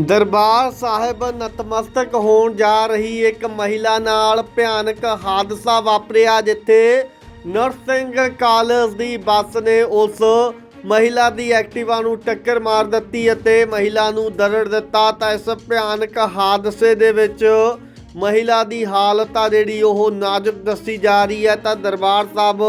ਦਰਬਾਰ ਸਾਹਿਬ ਨਤਮਸਤਕ ਹੋਣ ਜਾ ਰਹੀ ਇੱਕ ਮਹਿਲਾ ਨਾਲ ਭਿਆਨਕ ਹਾਦਸਾ ਵਾਪਰਿਆ ਜਿੱਥੇ ਨਰਸਿੰਗ ਕਾਲਜ ਦੀ ਬੱਸ ਨੇ ਉਸ ਮਹਿਲਾ ਦੀ ਐਕਟਿਵਾ ਨੂੰ ਟੱਕਰ ਮਾਰ ਦਿੱਤੀ ਅਤੇ ਮਹਿਲਾ ਨੂੰ ਦਰੜ ਦਿੱਤਾ। ਤਾਂ ਇਸ ਭਿਆਨਕ ਹਾਦਸੇ ਦੇ ਵਿੱਚ ਮਹਿਲਾ ਦੀ ਹਾਲਤ ਆ ਜਿਹੜੀ ਉਹ ਨਾਜ਼ੁਕ ਦੱਸੀ ਜਾ ਰਹੀ ਹੈ। ਤਾਂ ਦਰਬਾਰ ਸਾਹਿਬ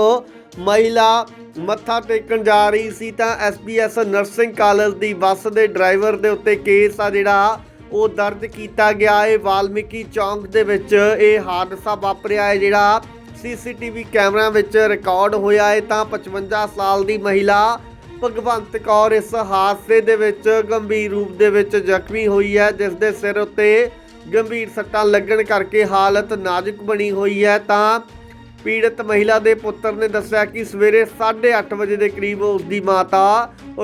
ਮਹਿਲਾ ਮੱਥਾ ਟੇਕਣ ਜਾ ਰਹੀ ਸੀ ਤਾਂ ਐਸਬੀਐਸ ਨਰਸਿੰਗ ਕਾਲਜ ਦੀ ਬੱਸ ਦੇ ਡਰਾਈਵਰ ਦੇ ਉੱਤੇ ਕੇਸ ਆ ਜਿਹੜਾ, ਉਹ ਦਰਜ ਕੀਤਾ ਗਿਆ। ਹੈ ਵਾਲਮੀਕੀ ਚੌਂਕ ਦੇ ਵਿੱਚ ਇਹ ਹਾਦਸਾ ਵਾਪਰਿਆ ਹੈ ਜਿਹੜਾ ਸੀਸੀਟੀਵੀ ਕੈਮਰਾ ਵਿੱਚ ਰਿਕਾਰਡ ਹੋਇਆ ਹੈ। ਤਾਂ 55 ਸਾਲ ਦੀ ਮਹਿਲਾ ਭਗਵੰਤ ਕੌਰ ਇਸ ਹਾਦਸੇ ਦੇ ਵਿੱਚ ਗੰਭੀਰ ਰੂਪ ਦੇ ਵਿੱਚ ਜ਼ਖਮੀ ਹੋਈ ਹੈ, ਜਿਸ ਦੇ ਸਿਰ ਉੱਤੇ ਗੰਭੀਰ ਸੱਟਾਂ ਲੱਗਣ ਕਰਕੇ ਹਾਲਤ ਨਾਜ਼ੁਕ ਬਣੀ ਹੋਈ ਹੈ। ਤਾਂ ਪੀੜਤ ਮਹਿਲਾ ਦੇ ਪੁੱਤਰ ਨੇ ਦੱਸਿਆ ਕਿ ਸਵੇਰੇ 8:30 ਵਜੇ ਦੇ ਕਰੀਬ ਉਸ ਦੀ ਮਾਤਾ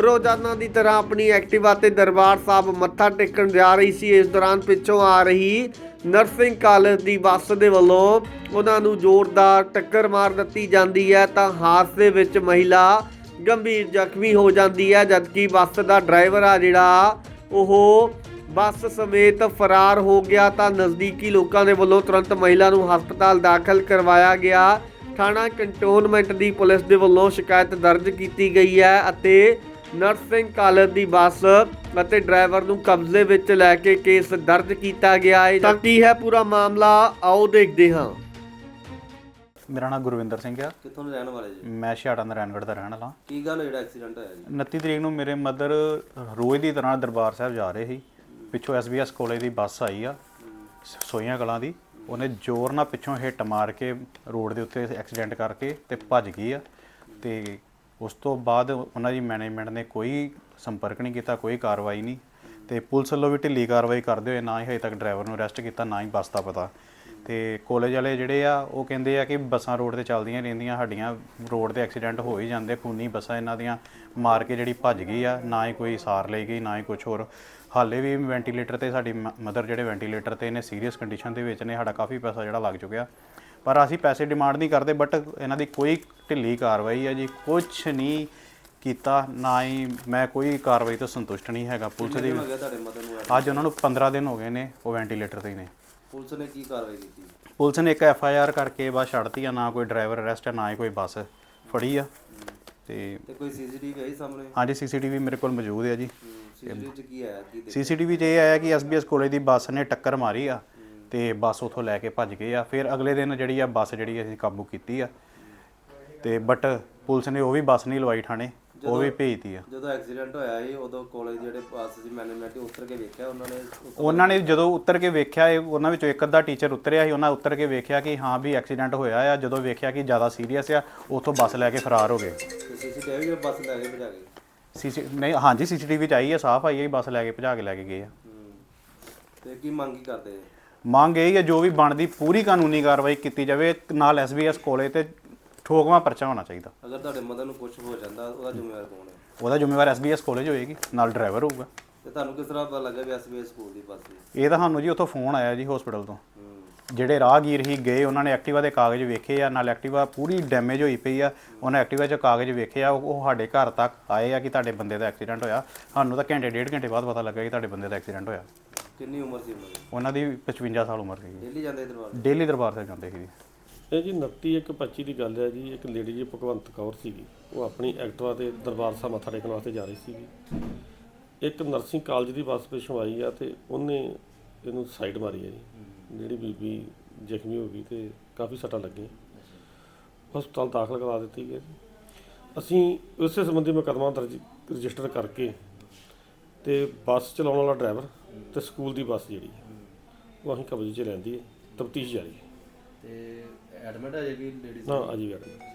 ਰੋਜ਼ਾਨਾ ਦੀ ਤਰ੍ਹਾਂ ਆਪਣੀ ਐਕਟਿਵਾ ਤੇ ਦਰਬਾਰ ਸਾਹਿਬ ਮੱਥਾ ਟੇਕਣ ਜਾ ਰਹੀ ਸੀ। ਇਸ ਦੌਰਾਨ ਪਿੱਛੋਂ ਆ ਰਹੀ ਨਰਸਿੰਗ ਕਾਲਜ ਦੀ ਬੱਸ ਦੇ ਵੱਲੋਂ ਉਹਨਾਂ ਨੂੰ ਜ਼ੋਰਦਾਰ ਟੱਕਰ ਮਾਰ ਦਿੱਤੀ ਜਾਂਦੀ ਹੈ ਤਾਂ ਹਾਦਸੇ ਵਿੱਚ ਮਹਿਲਾ ਗੰਭੀਰ ਜ਼ਖਮੀ ਹੋ ਜਾਂਦੀ ਹੈ, ਜਦਕਿ ਬੱਸ ਦਾ ਡਰਾਈਵਰ ਆ ਜਿਹੜਾ ਉਹ ਬੱਸ ਸਮੇਤ ਫਰਾਰ ਹੋ ਗਿਆ ਤਾਂ ਨਜ਼ਦੀਕੀ ਲੋਕਾਂ ਦੇ ਵੱਲੋਂ ਤੁਰੰਤ ਮਹਿਲਾ ਨੂੰ ਹਸਪਤਾਲ ਦਾਖਲ ਕਰਵਾਇਆ ਗਿਆ। ਥਾਣਾ ਕੰਟੋਨਮੈਂਟ ਦੀ ਪੁਲਿਸ ਦੇ ਵੱਲੋਂ ਸ਼ਿਕਾਇਤ ਦਰਜ ਕੀਤੀ ਗਈ ਹੈ ਅਤੇ ਨਰਸਿੰਗ ਕਾਲਜ ਦੀ ਬੱਸ ਅਤੇ ਡਰਾਈਵਰ ਨੂੰ ਕਬਜ਼ੇ ਵਿੱਚ ਲੈ ਕੇ ਕੇਸ ਦਰਜ ਕੀਤਾ ਗਿਆ ਹੈ। ਤਾਂ ਕੀ ਹੈ ਪੂਰਾ ਮਾਮਲਾ? ਆਓ ਦੇਖਦੇ ਹਾਂ। ਮੇਰਾ ਨਾਮ ਗੁਰਵਿੰਦਰ ਸਿੰਘ ਆ। ਕਿੱਥੋਂ ਦੇ ਰਹਿਣ ਵਾਲੇ ਜੀ? ਮੈਂ ਛਿਆਟਾ ਨਾਰਾਇਣਗੜ੍ਹ ਦਾ ਰਹਿਣ ਵਾਲਾ। ਕੀ ਗੱਲ ਜਿਹੜਾ ਐਕਸੀਡੈਂਟ ਹੋਇਆ ਜੀ? 29 ਤਰੀਕ ਨੂੰ ਮੇਰੇ ਮਦਰ ਰੋਜ਼ ਦੀ ਤਰ੍ਹਾਂ ਦਰਬਾਰ ਸਾਹਿਬ ਜਾ ਰਹੇ ਸੀ। ਪਿੱਛੋਂ ਐਸਬੀਐਸ ਕਾਲਜ ਦੀ ਬੱਸ ਆਈ ਆ, ਸੋਈਆਂ ਕਲਾਂ ਦੀ। ਉਹਨੇ ਜ਼ੋਰ ਨਾਲ ਪਿੱਛੋਂ ਹਿੱਟ ਮਾਰ ਕੇ ਰੋਡ ਦੇ ਉੱਤੇ ਐਕਸੀਡੈਂਟ ਕਰਕੇ ਤੇ ਭੱਜ ਗਈ ਆ। ਤੇ ਉਸ ਤੋਂ ਬਾਅਦ ਉਹਨਾਂ ਦੀ ਮੈਨੇਜਮੈਂਟ ਨੇ ਕੋਈ ਸੰਪਰਕ ਨਹੀਂ ਕੀਤਾ, ਕੋਈ ਕਾਰਵਾਈ ਨਹੀਂ। ਤੇ ਪੁਲਿਸ ਵੱਲੋਂ ਵੀ ਢਿੱਲੀ ਕਾਰਵਾਈ ਕਰਦੇ ਹੋਏ ਨਾ ਹੀ ਹਜੇ ਤੱਕ ਡਰਾਈਵਰ ਨੂੰ ਅਰੈਸਟ ਕੀਤਾ, ਨਾ ਹੀ ਬੱਸ ਦਾ ਪਤਾ। ਤੇ ਕਾਲਜ ਵਾਲੇ ਜਿਹੜੇ ਆ, ਉਹ ਕਹਿੰਦੇ ਆ ਕਿ ਬੱਸਾਂ ਰੋਡ ਤੇ ਚੱਲਦੀਆਂ ਰਹਿੰਦੀਆਂ, ਸਾਡੀਆਂ ਰੋਡ ਤੇ ਐਕਸੀਡੈਂਟ ਹੋ ਹੀ ਜਾਂਦੇ, ਖੂਨੀ ਬੱਸਾਂ ਇਹਨਾਂ ਦੀਆਂ ਮਾਰ ਕੇ ਜਿਹੜੀ ਭੱਜ ਗਈ ਆ, ਨਾ ਹੀ ਕੋਈ ਸਾਰ ਲਈ ਗਈ, ਨਾ ਹੀ ਕੁਝ ਹੋਰ। ਹਾਲੇ ਵੀ ਵੈਂਟੀਲੇਟਰ ਤੇ ਸਾਡੀ ਮਦਰ ਜਿਹੜੇ ਵੈਂਟੀਲੇਟਰ ਤੇ ਨੇ ਸੀਰੀਅਸ ਕੰਡੀਸ਼ਨ ਦੇ ਵਿੱਚ ਨੇ, ਸਾਡਾ ਕਾਫੀ ਪੈਸਾ ਜਿਹੜਾ ਲੱਗ ਚੁੱਕਿਆ। ਪਰ ਅਸੀਂ ਪੈਸੇ ਡਿਮਾਂਡ ਨਹੀਂ ਕਰਦੇ ਬਟ ਇਹਨਾਂ ਦੀ ਕੋਈ ਢਿੱਲੀ ਕਾਰਵਾਈ ਆ ਜੀ ਕੁਝ ਨਹੀਂ ਕੀਤਾ ਨਾ ਹੀ ਮੈਂ ਕੋਈ ਕਾਰਵਾਈ ਤੋਂ ਸੰਤੁਸ਼ਟ ਨਹੀਂ ਹੈਗਾ। ਪੁਲਿਸ ਦੀ ਹੋ ਗਿਆ ਤੁਹਾਡੇ ਮਦਰ ਨੂੰ ਅੱਜ ਉਹਨਾਂ ਨੂੰ 15 ਦਿਨ ਹੋ ਗਏ ਨੇ ਉਹ ਵੈਂਟੀਲੇਟਰ ਤੇ ਹੀ ਨੇ। ਪੁਲਿਸ ਨੇ ਕੀ ਕਾਰਵਾਈ ਕੀਤੀ? ਪੁਲਿਸ ਨੇ ਇੱਕ ਐਫ ਆਈ ਆਰ ਕਰਕੇ ਬਸ ਛੱਡਤੀ ਆ ਨਾ ਕੋਈ ਡਰਾਈਵਰ ਅਰੈਸਟ ਹੈ ਨਾ ਹੀ ਕੋਈ ਬੱਸ ਫੜੀ ਆ। ਤੇ ਤੇ ਕੋਈ ਸੀਸੀਟੀਵੀ ਆਈ ਸਾਹਮਣੇ? ਹਾਂਜੀ ਸੀਸੀਟੀਵੀ ਮੇਰੇ ਕੋਲ ਮੌਜੂਦ ਹੈ ਜੀ। ਸੀਸੀਟੀਵੀ ਚ ਕੀ ਆਇਆ? ਕੀ ਦੇਖ ਸੀਸੀਟੀਵੀ 'ਚ ਇਹ ਆਇਆ ਕਿ ਐਸਬੀਐਸ ਕਾਲਜ ਦੀ ਬੱਸ ਨੇ ਟੱਕਰ ਮਾਰੀ ਆ ਤੇ ਬੱਸ ਉਥੋਂ ਲੈ ਕੇ ਭੱਜ ਗਏ ਆ। ਫਿਰ ਅਗਲੇ ਦਿਨ ਜਿਹੜੀ ਆ ਬੱਸ ਜਿਹੜੀ ਅਸੀਂ ਕਾਬੂ ਕੀਤੀ ਆ। ਤੇ ਬਟ ਪੁਲਿਸ ਨੇ ਉਹ ਵੀ ਬੱਸ ਨਹੀਂ ਲਵਾਈ ਥਾਣੇ। ਉਹ ਵੀ ਭੇਜਤੀ ਆ। ਜਦੋਂ ਐਕਸੀਡੈਂਟ ਹੋਇਆ ਸੀ ਉਦੋਂ ਕਾਲਜ ਜਿਹੜੇ ਪਾਸ ਸੀ ਮੈਨੇਜਮੈਂਟ ਉਤਰ ਕੇ ਵੇਖਿਆ ਉਹਨਾਂ ਨੇ ਉਹਨਾਂ ਨੇ ਜਦੋਂ ਉੱਤਰ ਕੇ ਵੇਖਿਆ ਇਹ ਉਹਨਾਂ ਵਿੱਚੋਂ ਇੱਕ ਅੱਧਾ ਟੀਚਰ ਉਤਰਿਆ ਸੀ ਉਹਨਾਂ ਉੱਤਰ ਕੇ ਵੇਖਿਆ ਕਿ ਹਾਂ ਵੀ ਐਕਸੀਡੈਂਟ ਹੋਇਆ ਆ ਜਦੋਂ ਵੇਖਿਆ ਕਿ ਜ਼ਿਆਦਾ ਸੀਰੀਅਸ ਆ ਉਥੋਂ ਬੱਸ ਲੈ ਕੇ ਫਰਾਰ ਹੋ ਗਏ। ਸੀਸੀਟੀਵੀ ਬੱਸ ਲੈ ਕੇ ਭਜਾ ਗਏ? ਸੀਸੀ ਨਹੀਂ ਹਾਂਜੀ ਸੀਸੀਟੀਵੀ ਚ ਆਈ ਹੈ ਸਾਫ਼ ਆਈ ਹੈ ਬੱਸ ਲੈ ਕੇ ਭਜਾ ਕੇ ਲੈ ਕੇ ਗਏ ਆ। ਤੇ ਕੀ ਮੰਗ ਕੀ ਕਰਦੇ? ਮੰਗ ਇਹ ਹੈ ਜੋ ਵੀ ਬਣਦੀ ਪੂਰੀ ਕਾਨੂੰਨੀ ਕਾਰਵਾਈ ਕੀਤੀ ਜਾਵੇ ਨਾਲ ਐਸਬੀਐਸ ਕਾਲਜ ਤੇ ਠੋਕਵਾਂ ਪਰਚਾ ਹੋਣਾ ਚਾਹੀਦਾ। ਅਗਰ ਤੁਹਾਡੇ ਮਦਰ ਨੂੰ ਕੁਝ ਹੋ ਜਾਂਦਾ ਉਹਦਾ ਜ਼ਿੰਮੇਵਾਰ ਕੌਣ ਹੈ? ਉਹਦਾ ਜ਼ਿੰਮੇਵਾਰ ਐਸਬੀਐਸ ਕਾਲਜ ਹੋਏਗੀ ਨਾਲ ਡਰਾਈਵਰ ਹੋਊਗਾ। ਤੇ ਤੁਹਾਨੂੰ ਕਿਸ ਤਰ੍ਹਾਂ ਪਤਾ ਲੱਗਾ ਵੀ ਐਸਬੀਐਸ ਸਕੂਲ ਦੀ ਬੱਸ ਇਹ ਤਾਂ ਸਾਨੂੰ ਜੀ ਉੱਥੋਂ ਫੋਨ ਆਇਆ ਜੀ ਹਸਪੀਟਲ ਤੋਂ। ਜਿਹੜੇ ਰਾਹਗੀਰ ਹੀ ਗਏ ਉਹਨਾਂ ਨੇ ਐਕਟਿਵਾ ਦੇ ਕਾਗਜ਼ ਵੇਖੇ ਆ ਨਾਲ ਐਕਟਿਵਾ ਪੂਰੀ ਡੈਮੇਜ ਹੋਈ ਪਈ ਆ। ਉਹਨਾਂ ਐਕਟਿਵਾ 'ਚ ਕਾਗਜ਼ ਵੇਖੇ ਆ ਉਹ ਸਾਡੇ ਘਰ ਤੱਕ ਆਏ ਆ ਕਿ ਤੁਹਾਡੇ ਬੰਦੇ ਦਾ ਐਕਸੀਡੈਂਟ ਹੋਇਆ। ਸਾਨੂੰ ਤਾਂ ਘੰਟੇ ਡੇਢ ਘੰਟੇ ਬਾਅਦ ਪਤਾ ਲੱਗਾ ਕਿ ਤੁਹਾਡੇ ਬੰਦੇ ਦਾ ਐਕਸੀਡੈਂਟ ਹੋਇਆ। ਕਿੰਨੀ ਉਮਰ ਸੀ ਉਹਨਾਂ ਦੀ? ਉਹਨਾਂ ਦੀ 55 ਸਾਲ ਉਮਰ ਸੀ ਡੇਲੀ ਜਾਂਦੇ ਦਰਬਾਰ? ਡੇਲੀ ਦਰਬਾਰ ਸਾਹਿਬ ਜਾਂਦੇ ਸੀ ਜੀ। ਇਹ ਜੀ 29 ਇੱਕ 25 ਦੀ ਗੱਲ ਹੈ ਜੀ, ਇੱਕ ਲੇਡੀ ਜੀ ਭਗਵੰਤ ਕੌਰ ਸੀਗੀ। ਉਹ ਆਪਣੀ ਐਕਟਵਾ ਤੇ ਦਰਬਾਰ ਸਾਹਿਬ ਮੱਥਾ ਟੇਕਣ ਵਾਸਤੇ ਜਾ ਰਹੀ ਸੀਗੀ। ਇੱਕ ਨਰਸਿੰਗ ਕਾਲਜ ਦੀ ਬੱਸ ਪਿੱਛੋਂ ਆਈ ਆ ਤੇ ਉਹਨੇ ਇਹਨੂੰ ਸਾਈਡ ਮਾਰੀ ਹੈ ਜੀ। ਜਿਹੜੀ ਬੀਬੀ ਜ਼ਖਮੀ ਹੋ ਗਈ ਤੇ ਕਾਫੀ ਸੱਟਾਂ ਲੱਗੀਆਂ। ਹਸਪਤਾਲ ਦਾਖਲ ਕਰਾ ਦਿੱਤੀ ਗਈ ਅਸੀਂ ਉਸੇ ਸੰਬੰਧੀ ਮੁਕੱਦਮਾ ਦਰਜ ਰਜਿਸਟਰ ਕਰਕੇ ਤੇ ਬੱਸ ਚਲਾਉਣ ਵਾਲਾ ਡਰਾਈਵਰ ਤੇ ਸਕੂਲ ਦੀ ਬੱਸ ਜਿਹੜੀ ਉਹ ਅਸੀਂ ਕਬਜ਼ੇ 'ਚ ਲੈਂਦੀ ਹੈ ਤਫਤੀਸ਼ ਜਾਰੀ ਹੈ ਤੇ ਐਡਮਿਟ ਹੈ ਜੀ ਲੇਡੀਜ਼ ਹਾਂ ਅਜੀ ਮੈਡਮ